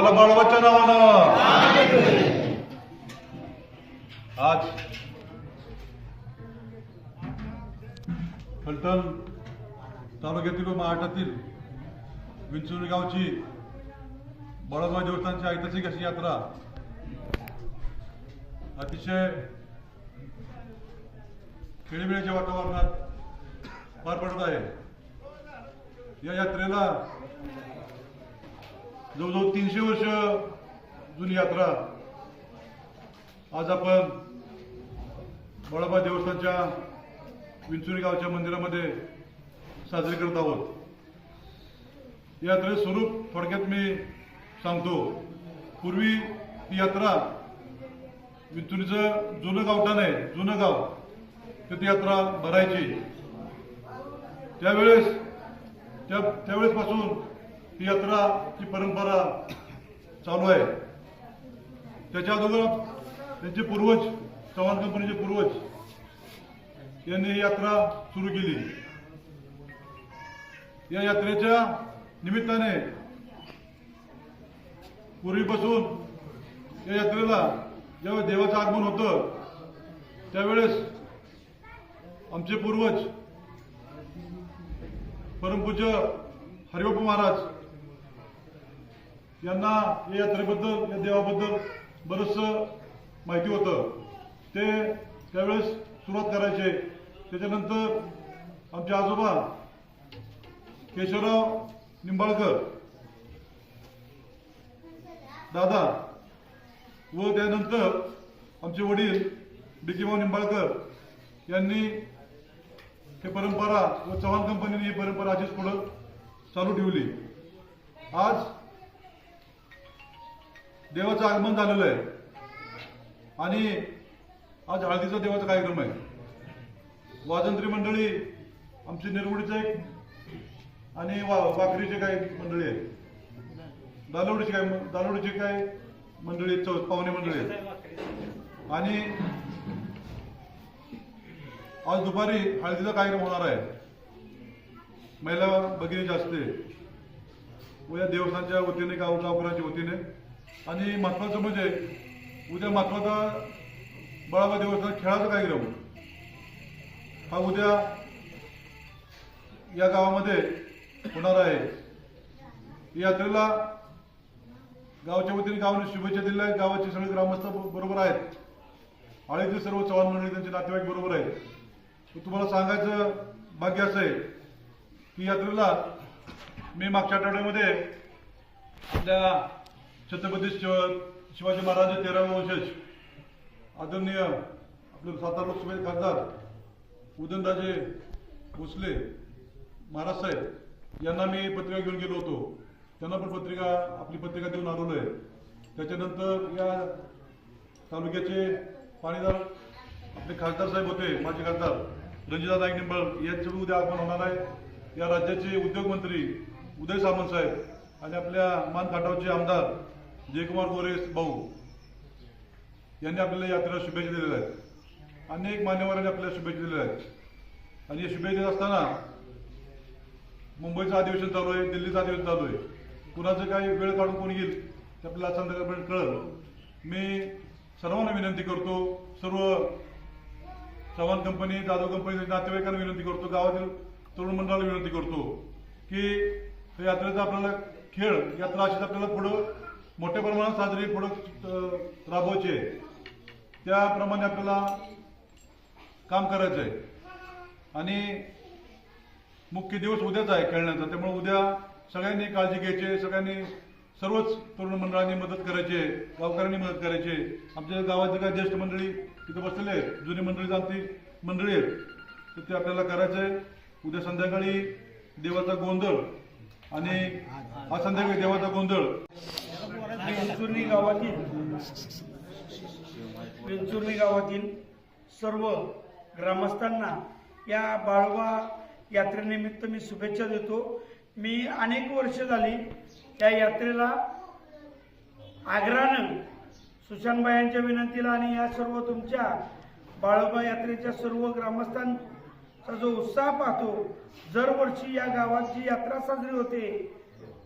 तुम्हाला बाळवाच्या नावानं आज फलटण तालुक्यातील व महाराष्ट्रातील विंचुरी गावची बळाबा देवस्थानची ऐतिहासिक अशी यात्रा अतिशय खेळीमेळीच्या वातावरणात पार पडत आहे. या यात्रेला जवळजवळ तीनशे वर्ष जुनी यात्रा. आज आपण बळाबा देवस्थानच्या विंचुरी गावच्या मंदिरामध्ये साजरी करत आहोत. यात्रेचं स्वरूप थोडक्यात मी सांगतो. पूर्वी ही यात्रा विंचुरीचं जुनं गावठाण आहे जुनं गाव तिथे यात्रा भरायची. त्यावेळेस त्या त्यावेळेसपासून ही यात्राची परंपरा चालू आहे. त्याच्या अगोदर त्यांचे पूर्वज चव्हाण कंपनीचे पूर्वज यांनी ही यात्रा सुरू केली. या यात्रेच्या निमित्ताने पूर्वीपासून या यात्रेला ज्यावेळेस देवाचं आगमन होतं त्यावेळेस आमचे पूर्वज परमपूज्य हरिओप महाराज यांना या यात्रेबद्दल या देवाबद्दल बरंचसं माहिती होतं. ते त्यावेळेस सुरुवात करायचे. त्याच्यानंतर आमचे आजोबा केशवराव निंबाळकर दादा व त्यानंतर आमचे वडील डिकीभाऊ निंबाळकर यांनी हे परंपरा व चव्हाण कंपनीने ही परंपरा अशीच पुढं चालू ठेवली. आज देवाचं आगमन झालेलं आहे. आणि आज हळदीचा देवाचा कार्यक्रम आहे. वाजंत्री मंडळी आमची निरगुडीचं एक आणि वा वाकरीचे काही मंडळी आहेत दालवडीची काय दालवडीची काय मंडळी चौथ चौ- पाहुणे मंडळी आहेत. आणि आज दुपारी हळदीचा कार्यक्रम होणार आहे. महिला भगिनीची असते व या देवस्थानच्या वतीने गाव गावकऱ्यांच्या वतीने आणि महत्वाचं म्हणजे उद्या महत्त्वाचा बळाबा देवस्थान खेळाचा कार्यक्रम हा उद्या या गावामध्ये होणार आहे. यात्रेला गावच्या वतीने गावाने शुभेच्छा दिल्या आहेत. गावाचे सगळे ग्रामस्थ बरोबर आहेत. आळीतील सर्व चव्हाण मंडळी त्यांचे नातेवाईक बरोबर आहेत. तुम्हाला सांगायचं भाग्य असं आहे की यात्रेला मी मागच्या आठवड्यामध्ये आपल्या छत्रपती शिव शिवाजी महाराज तेरावे वंशज. आदरणीय आपले सातारा लोकसभेचे खासदार उदयनराजे भोसले महाराज साहेब यांना मी पत्रिका घेऊन गेलो होतो. त्यांना पण पत्रिका आपली पत्रिका देऊन आलेलो आहे. त्याच्यानंतर या तालुक्याचे पाणीदार आपले खासदार साहेब होते माजी खासदार रणजिता नाईक निंबळ यांचे उद्या आगमन होणार आहे. या राज्याचे उद्योगमंत्री उदय सामंत साहेब आणि आपल्या मान खटावचे आमदार जयकुमार गोरे भाऊ यांनी आपल्याला यात्रेला शुभेच्छा दिलेल्या आहेत. अनेक मान्यवरांनी आपल्याला शुभेच्छा दिलेल्या आहेत. आणि या शुभेच्छा देत असताना मुंबईचं अधिवेशन चालू आहे दिल्लीचं अधिवेशन चालू आहे. कुणाचं काही वेळ काढून कोणी येईल ते आपल्याला संध्याकाळपर्यंत कळलं. मी सर्वांना विनंती करतो सर्व चव्हाण कंपनी जाधव कंपनी नातेवाईकांना विनंती करतो गावातील तरुण मंडळाला विनंती करतो की यात्रेचा आपल्याला खेळ यात्रा अशीच आपल्याला पुढं मोठ्या प्रमाणात साजरे प्रोडक्ट राबवायचे. त्याप्रमाणे आपल्याला काम करायचं आहे आणि मुख्य दिवस उद्याच आहे खेळण्याचा. त्यामुळे उद्या सगळ्यांनी काळजी घ्यायची सगळ्यांनी सर्वच तरुण मंडळांनी मदत करायची आहे गावकऱ्यांनी मदत करायची. आहे आमच्या गावाचे काही ज्येष्ठ मंडळी तिथं बसलेले आहेत जुनी मंडळी जाणती मंडळी आहेत. तर ते आपल्याला करायचं आहे उद्या संध्याकाळी देवाचा गोंधळ आणि आज संध्याकाळी देवाचा गोंधळ. विंचुर्णी गावातील विंचुर्णी गावातील सर्व ग्रामस्थांना या बाळवा यात्रेनिमित्त मी शुभेच्छा देतो. मी अनेक वर्ष झाली या यात्रेला आग्रहानं सुशांतबाईंच्या विनंतीला आणि या सर्व तुमच्या बाळोबा यात्रेच्या सर्व ग्रामस्थांचा जो उत्साह पाहतो दरवर्षी या गावात जी यात्रा साजरी होते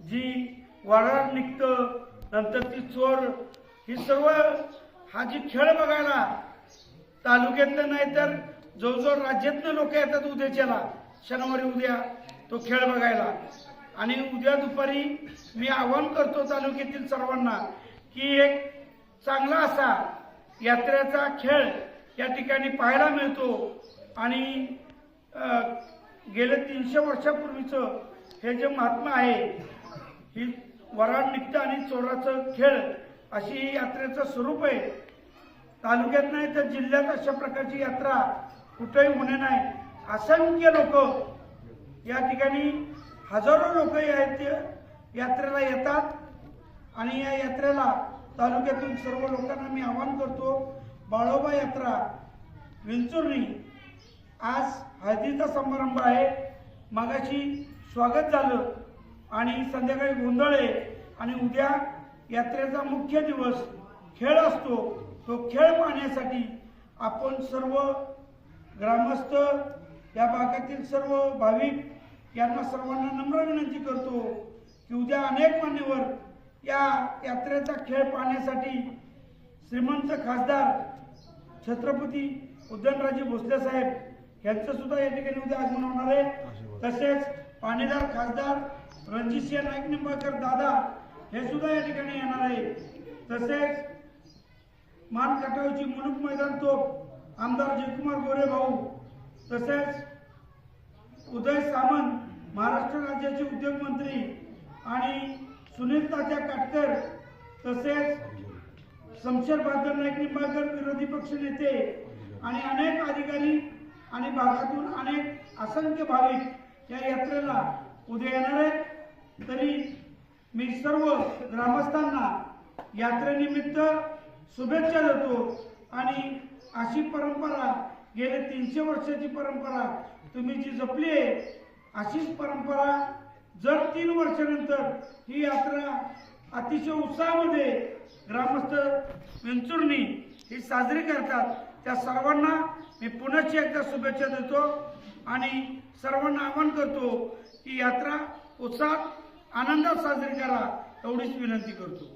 जी वाडा निघतं नंतर ती चोर ही सर्व हा जी खेळ बघायला तालुक्यातलं नाही तर जवळजवळ राज्यातनं लोक येतात उद्याच्याला. शनिवारी उद्या तो खेळ बघायला. आणि उद्या दुपारी मी आवाहन करतो तालुक्यातील सर्वांना की एक चांगला असा यात्रेचा खेळ या ठिकाणी पाहायला मिळतो. आणि गेल्या तीनशे वर्षापूर्वीचं हे जे महात्मा आहे ही वराड निघतं आणि चोराचं खेळ अशी ही यात्रेचं स्वरूप आहे. तालुक्यात नाही तर जिल्ह्यात अशा प्रकारची यात्रा कुठेही होणे नाही. असंख्य लोक या ठिकाणी हजारो लोक या यात्रेला येतात. आणि या यात्रेला तालुक्यातून सर्व लोकांना मी आवाहन करतो बाळोबा यात्रा विंचुर्णी आज हळदीचा समारंभ आहे. मागाशी स्वागत झालं. आणि संध्याकाळी गोंधळ आहे आणि उद्या यात्रेचा मुख्य दिवस खेळ असतो तो खेळ पाहण्यासाठी आपण सर्व ग्रामस्थ या भागातील सर्व भाविक यांना सर्वांना नम्र विनंती करतो की उद्या अनेक मान्यवर या यात्रेचा खेळ पाहण्यासाठी श्रीमंत खासदार छत्रपती उदयनराजे भोसले साहेब यांचं सुद्धा या ठिकाणी उद्या आगमन होणार आहे. तसेच पाणीदार खासदार रणजितसिंह नाईक निंबाळकर दादा हे सुद्धा या ठिकाणी येणार आहे तसेच मान कटावची मुलुक मैदान तोप आमदार जयकुमार गोरे भाऊ. तसेच उदय सामंत महाराष्ट्र राज्याचे उद्योग मंत्री आणि सुनील तात्या काटकर. तसेच शमशेर बहादर नाईक निंबाळकर विरोधी पक्ष नेते आणि अनेक अधिकारी आणि भागातून अनेक असंख्य भाविक या यात्रेला उद्या येणार आहेत. तरी मी सर्व ग्रामस्थांना यात्रेनिमित्त शुभेच्छा देतो आणि अशी परंपरा गेले तीनशे वर्षाची परंपरा तुम्ही जी जपली आहे अशीच परंपरा जर तीन वर्षानंतर ही यात्रा अतिशय उत्साहामध्ये ग्रामस्थ विंचुर्णी ही साजरी करतात त्या सर्वांना मी पुनश्च एकदा शुभेच्छा देतो आणि सर्वांना आवाहन करतो की यात्रा उत्साहात आनंदात साजरी करा एवढीच विनंती करतो.